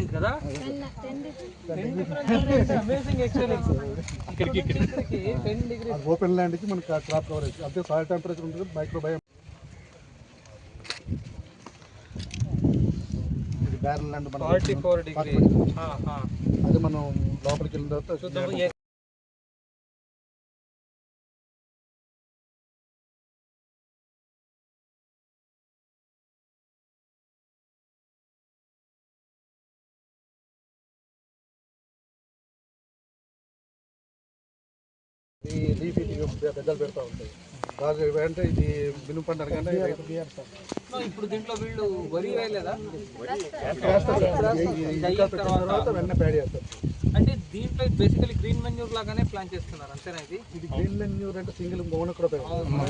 Excellent కదా? Open ల్యాండ్కి మనకి క్రాప్ కవరేజ్ అంటే సాయిల్ టెంపరేచర్ ఉంటుంది మైక్రోబయం ఇది బ్యారల్ ల్యాండ్ మనం ఫార్టీ ఫోర్ డిగ్రీ అది మనం లోపలికి వెళ్ళిన తర్వాత ఈ ఇది పెద్దలు పెడతా ఉంటాయి. అంటే ఇది మినుము పంట ఇప్పుడు దీంట్లో వీళ్ళు వరి వేయలేదా? తర్వాత ప్యాడ్ చేస్తారు. అంటే దీంట్లో బేసికలీ గ్రీన్ మెన్యూర్ లాగానే ప్లాన్ చేస్తున్నారు అంతేనా ఇది? ఇది గ్రీన్ లెన్యూర్ అంటే సింగిల్ కూడా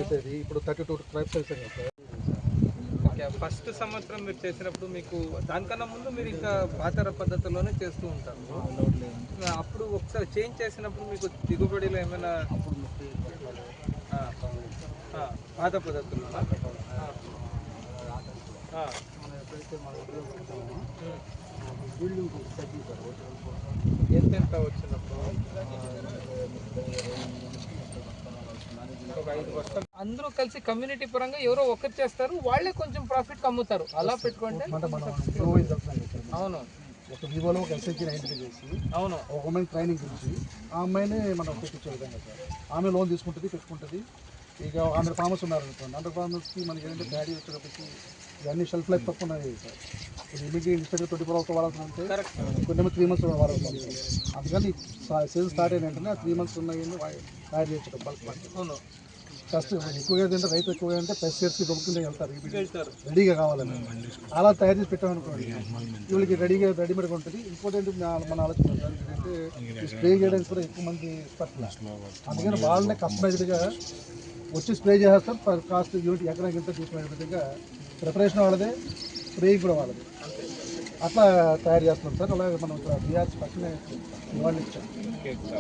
వేసేది. ఇప్పుడు థర్టీ టూ ట్రైబ్స్ వేసాం కదా సార్. ఓకే ఫస్ట్ సంవత్సరం మీరు చేసినప్పుడు మీకు దానికన్నా ముందు మీరు ఇంకా పాతర పద్ధతిలోనే చేస్తూ ఉంటారు. అప్పుడు ఒకసారి చేంజ్ చేసినప్పుడు మీకు దిగుబడిలో ఏమైనా పాత పద్ధతుల్లో. ఎంతెంత వచ్చినప్పుడు అందరూ కలిసి కమ్యూనిటీ పరంగా ఎవరో ఒకరు చేస్తారు వాళ్ళే కొంచెం ప్రాఫిట్ అమ్ముతారు అలా పెట్టుకుంటే. అవును. ఒక వివోలో ఒక ఎస్ఐకి ఐడెంటిఫై చేసి అవును. ఒక అమ్మాయిని ట్రైనింగ్ ఇచ్చి ఆ అమ్మాయిని మనం పెట్టించే విధంగా సార్. ఆమె లోన్ తీసుకుంటుంది పెట్టుకుంటుంది. ఇక హండ్రెడ్ ఫార్మర్స్ ఉన్నారు అనుకోండి. హండ్రెడ్ ఫార్మర్స్కి మనకి ఏంటంటే డాడీ వచ్చేటప్పటికి ఇవన్నీ షెల్ఫ్ లైఫ్ తక్కువ ఉన్నాయి సార్. ఇది immediate instant twenty four hours వాడాల్సి ఉంటే కరెక్ట్ కొన్ని త్రీ మంత్స్ వాడాల్సి అందుకని సీజన్ స్టార్ట్ అయిన వెంటనే త్రీ మంత్స్ ఉన్నాయి తయారు చేయొచ్చు బల్క్ మార్కెట్. ఫస్ట్ ఎక్కువగా ఏంటంటే రైతు ఎక్కువగా అంటే దొరుకుతుండే వెళ్తారు. ఇవి వెళ్తారు. రెడీగా కావాలని అలా తయారు చేసి పెట్టామనుకోండి వీళ్ళకి రెడీగా రెడీమేడ్గా ఉంటుంది. నా- మన ఆలోచన ఏంటంటే స్ప్రే చేయడానికి కూడా ఎక్కువ మంది పట్ల అందుకని వాళ్ళనే కస్టమైజ్డ్గా వచ్చి స్ప్రే చేస్తారు కాస్ట్ యూనిట్ ఎకరాకి ఎంత తీసుకునే విధంగా ప్రిపరేషన్ వాళ్ళదే స్ప్రేయింగ్ కూడా వాళ్ళది. అట్లా తయారు చేస్తున్నాం సార్. అలాగే మనం ఇక్కడ బీఆర్స్ పక్కనే ఇవాళ ఇచ్చాం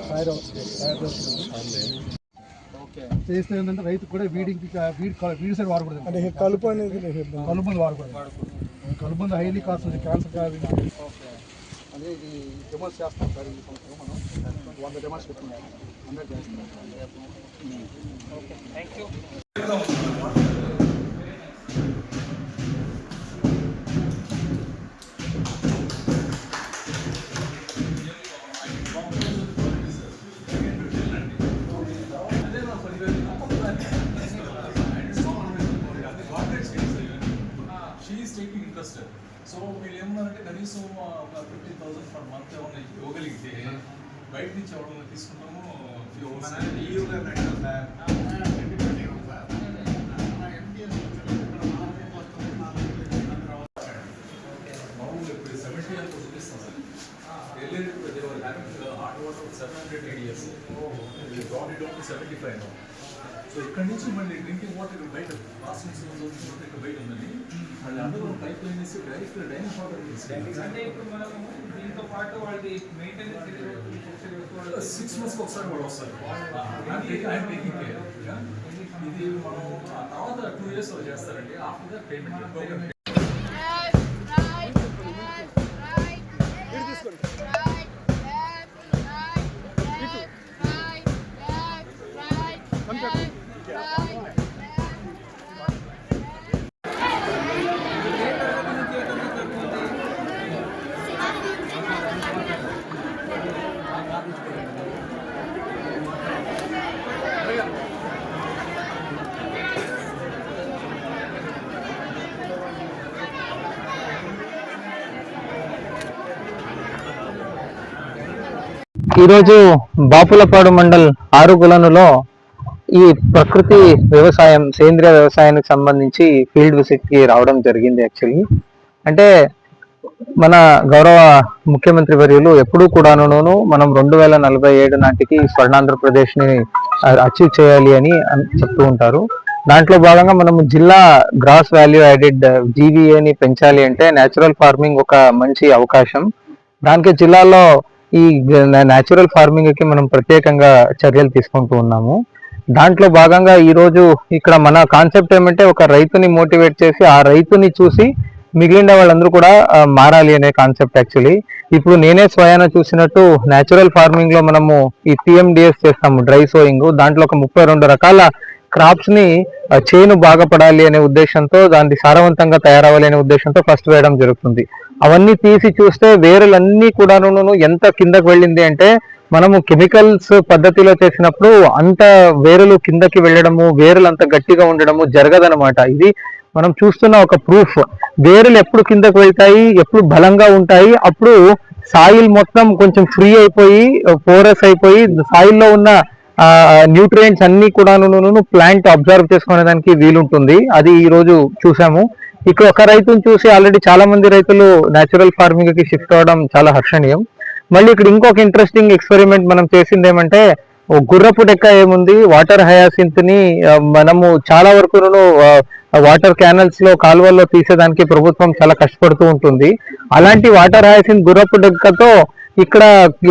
తయారు తయారు చేస్తున్నాం ఓకే. చేస్తే ఏంటంటే రైతు కూడా వీడింగ్ వీడి వీడి సైడ్ వాడకూడదు. అంటే కలుపు అనేది కలుపుంది వాడకూడదు. కలుపుంది హైలీ కాస్ట్ ఉంది. క్యాన్సర్ కాదు ఓకే. అదే ఇది డెమోస్ చేస్తాం సార్ ఈ సంవత్సరం మనం. వంద డెమోస్ పెట్టుకున్నాం హండ్రెడ్ చేస్తాం. ఓకే. థ్యాంక్ యూ వీళ్ళు ఏమన్నారంటే కనీసం ఒక ఫిఫ్టీ థౌసండ్ పర్ మంత్ ఏమన్నా ఇవ్వగలిగితే బయట నుంచి ఎవరైనా తీసుకుంటాము మామూలుగా ఇప్పుడు సెవెంటీ అంత చూపిస్తాం సార్. వెళ్ళేటప్పుడు hot water seven hundred body down seventy five so ఇక్కడ నుంచి మళ్ళీ డ్రింకింగ్ వాటర్ బయట బాత్రూమ్స్ ఇక్కడ బయట ఉందని మళ్ళీ అందరూ పైప్ లైన్ వేసి డైరెక్ట్ డైనింగ్ వాటర్ అంటే ఇప్పుడు మనం దీంతో పాటు వాళ్ళది మెయింటెనెన్స్ సిక్స్ మంత్స్కి ఒకసారి వాళ్ళు వస్తారు కేర్ ఇది మనం తర్వాత టూ ఇయర్స్ చేస్తారండి. After that payment Right, right, ఈరోజు బాపులపాడు మండల్ ఆరుగులనులో ఈ ప్రకృతి వ్యవసాయం సేంద్రియ వ్యవసాయానికి సంబంధించి ఫీల్డ్ విజిట్కి రావడం జరిగింది యాక్చువల్లీ. అంటే మన గౌరవ ముఖ్యమంత్రి వర్యులు ఎప్పుడూ కూడాను మనం రెండు వేల నలభై ఏడు నాటికి స్వర్ణాంధ్రప్రదేశ్ని అచీవ్ చేయాలి అని చెప్తూ ఉంటారు. దాంట్లో భాగంగా మనము జిల్లా గ్రాస్ వాల్యూ యాడెడ్ జీవీఏని పెంచాలి అంటే నేచురల్ ఫార్మింగ్ ఒక మంచి అవకాశం. దానికి జిల్లాలో ఈ నేచురల్ ఫార్మింగ్కి మనం ప్రత్యేకంగా చర్యలు తీసుకుంటూ ఉన్నాము. దాంట్లో భాగంగా ఈరోజు ఇక్కడ మన కాన్సెప్ట్ ఏమంటే ఒక రైతుని మోటివేట్ చేసి ఆ రైతుని చూసి మిగిలిన వాళ్ళందరూ కూడా మారాలి అనే కాన్సెప్ట్ యాక్చువల్లీ. ఇప్పుడు నేనే స్వయాన చూసినట్టు నేచురల్ ఫార్మింగ్లో మనము ఈ పిఎండిఎస్ చేస్తాము డ్రై సోయింగ్. దాంట్లో ఒక ముప్పై రెండు రకాల క్రాప్స్ని చేను బాగుపడాలి అనే ఉద్దేశంతో దాన్ని సారవంతంగా తయారవ్వాలి అనే ఉద్దేశంతో ఫస్ట్ వేయడం జరుగుతుంది. అవన్నీ తీసి చూస్తే వేరులన్నీ కూడాను ఎంత కిందకు వెళ్ళింది అంటే మనము కెమికల్స్ పద్ధతిలో చేసినప్పుడు అంత వేరులు కిందకి వెళ్ళడము వేరులు అంత గట్టిగా ఉండడము జరగదనమాట ఇది మనం చూస్తున్న ఒక ప్రూఫ్ వేరులు ఎప్పుడు కిందకు వెళ్తాయి ఎప్పుడు బలంగా ఉంటాయి అప్పుడు సాయిల్ మొత్తం కొంచెం ఫ్రీ అయిపోయి పోరస్ అయిపోయి సాయిల్లో ఉన్న న్యూట్రియంట్స్ అన్ని కూడాను ప్లాంట్ అబ్జర్వ్ చేసుకునే దానికి వీలుంటుంది. అది ఈ రోజు చూసాము. ఇక్కడ ఒక రైతును చూసి ఆల్రెడీ చాలా మంది రైతులు న్యాచురల్ ఫార్మింగ్కి షిఫ్ట్ అవడం చాలా హర్షణీయం. మళ్ళీ ఇక్కడ ఇంకొక ఇంట్రెస్టింగ్ ఎక్స్పెరిమెంట్ మనం చేసింది ఏమంటే ఓ గుర్రపు డెక్క ఏముంది? వాటర్ హయాసింత్ని మనము చాలా వరకు వాటర్ క్యానల్స్లో కాలువల్లో తీసేదానికి ప్రభుత్వం చాలా కష్టపడుతూ ఉంటుంది. అలాంటి వాటర్ హయాసింత్ గుర్రపు డెక్కతో ఇక్కడ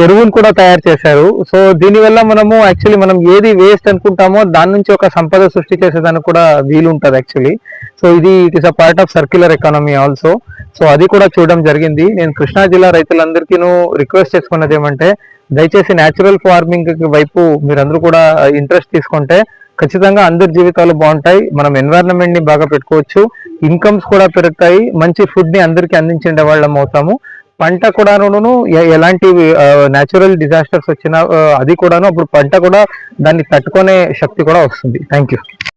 ఎరువును కూడా తయారు చేశారు. సో దీనివల్ల మనము యాక్చువల్లీ మనం ఏది వేస్ట్ అనుకుంటామో దాని నుంచి ఒక సంపద సృష్టి చేసేదానికి కూడా వీలు ఉంటుంది యాక్చువల్లీ సో ఇది it is a part of circular economy also so అది కూడా చూడడం జరిగింది. నేను కృష్ణా జిల్లా రైతులందరికీ రిక్వెస్ట్ చేసుకున్నది ఏమంటే దయచేసి న్యాచురల్ ఫార్మింగ్ వైపు మీరందరూ కూడా ఇంట్రెస్ట్ తీసుకుంటే ఖచ్చితంగా అందరి జీవితాలు బాగుంటాయి. మనం ఎన్వైరన్మెంట్ని బాగా పెట్టుకోవచ్చు. ఇన్కమ్స్ కూడా పెరుగుతాయి. మంచి ఫుడ్ని అందరికి అందించే వాళ్ళం అవుతాము. పంట కూడాను ఎలాంటి న్యాచురల్ డిజాస్టర్స్ వచ్చినా అది కూడాను అప్పుడు పంట కూడా దాన్ని తట్టుకునే శక్తి కూడా వస్తుంది. Thank you